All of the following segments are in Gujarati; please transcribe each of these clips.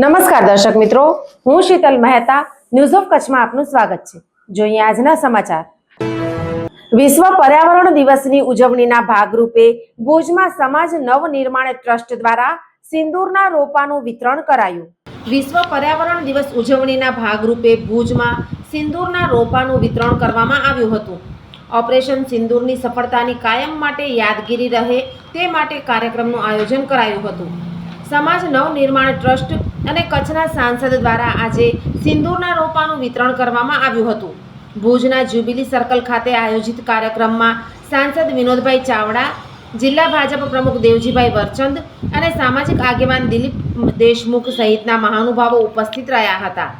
નમસ્કાર દર્શક મિત્રો, હું શીતલ મહેતા ન્યૂઝ ઓફ કચ્છમાં આપનું સ્વાગત છે. જોઈએ આજના સમાચાર. વિશ્વ પર્યાવરણ દિવસની ઉજવણીના ભાગરૂપે ભુજમાં સમાજ નવનિર્માણ ટ્રસ્ટ દ્વારા સિંદૂરના રોપાનું વિતરણ કરાયું. વિશ્વ પર્યાવરણ દિવસ ઉજવણીના ભાગરૂપે ભુજમાં સિંદૂરના રોપાનું વિતરણ કરવામાં આવ્યું હતું. ઓપરેશન સિંદૂરની સફળતાની કાયમ માટે યાદગીરી રહે તે માટે કાર્યક્રમનું આયોજન કરાયું હતું. સમાજ નવનિર્માણ ટ્રસ્ટ અને કચ્છના સાંસદ દ્વારા આજે સિંદૂરના રોપાનું વિતરણ કરવામાં આવ્યું હતું. ભુજના જ્યુબિલી સર્કલ ખાતે આયોજિત કાર્યક્રમમાં સાંસદ વિનોદભાઈ ચાવડા, જિલ્લા ભાજપ પ્રમુખ દેવજીભાઈ વરચંદ અને સામાજિક આગેવાન દિલીપ દેશમુખ સહિતના મહાનુભાવો ઉપસ્થિત રહ્યા હતા.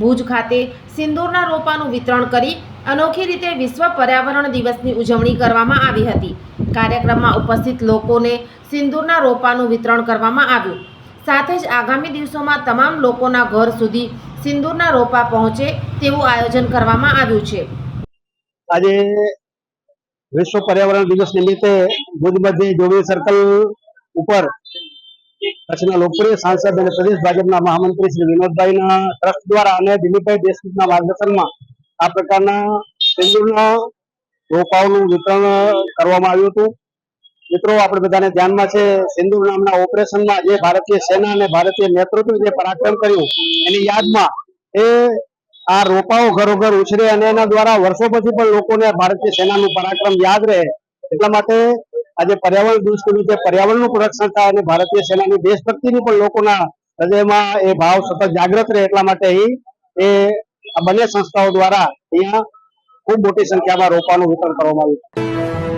ભુજ ખાતે સિંદૂરના રોપાનું વિતરણ કરી અનોખી રીતે વિશ્વ પર્યાવરણ દિવસની ઉજવણી કરવામાં આવી હતી. કાર્યક્રમમાં ઉપસ્થિત લોકોને સિંદૂરના રોપાનું વિતરણ કરવામાં આવ્યું. સાથે જ આગામી દિવસોમાં તમામ લોકોના ઘર સુધી સિંદૂરના રોપા પહોંચે તેવું આયોજન કરવામાં આવ્યું છે. આજે વિશ્વ પર્યાવરણ દિવસ નિમિત્તે ભુજ મધ્ય જોડી સર્કલ ઉપર કચ્છના લોકપ્રિય સાંસદ અને પ્રદેશ ભાજપના મહામંત્રી શ્રી વિનોદભાઈના ટ્રસ્ટ દ્વારા અને દિલીપભાઈ દેશમુખના માર્ગદર્શનમાં આ પ્રકારના સિંદૂરના રોપાઓનું વિતરણ કરવામાં આવ્યું હતું. મિત્રો, આપણે બધાને ધ્યાનમાં છે સિંદૂર નામના ઓપરેશનમાં જે ભારતીય સેના અને ભારતીય નેતૃત્વ જે પરાક્રમ કર્યું, એની યાદમાં એ આ રોપાઓ ઘરોઘર ઉછરે અને એના દ્વારા વર્ષો પછી પણ લોકોને ભારતીય સેનાનું પરાક્રમ યાદ રહે. એટલા માટે આજે પર્યાવરણ દિવસ નિમિત્તે પર્યાવરણનું પણ થાય અને ભારતીય સેનાની દેશભક્તિની પણ લોકોના હૃદયમાં એ ભાવ સતત જાગૃત રહે, એટલા માટે એ આ બંને સંસ્થાઓ દ્વારા અહીંયા ખૂબ મોટી સંખ્યામાં રોપાનું વિતરણ કરવામાં આવ્યું.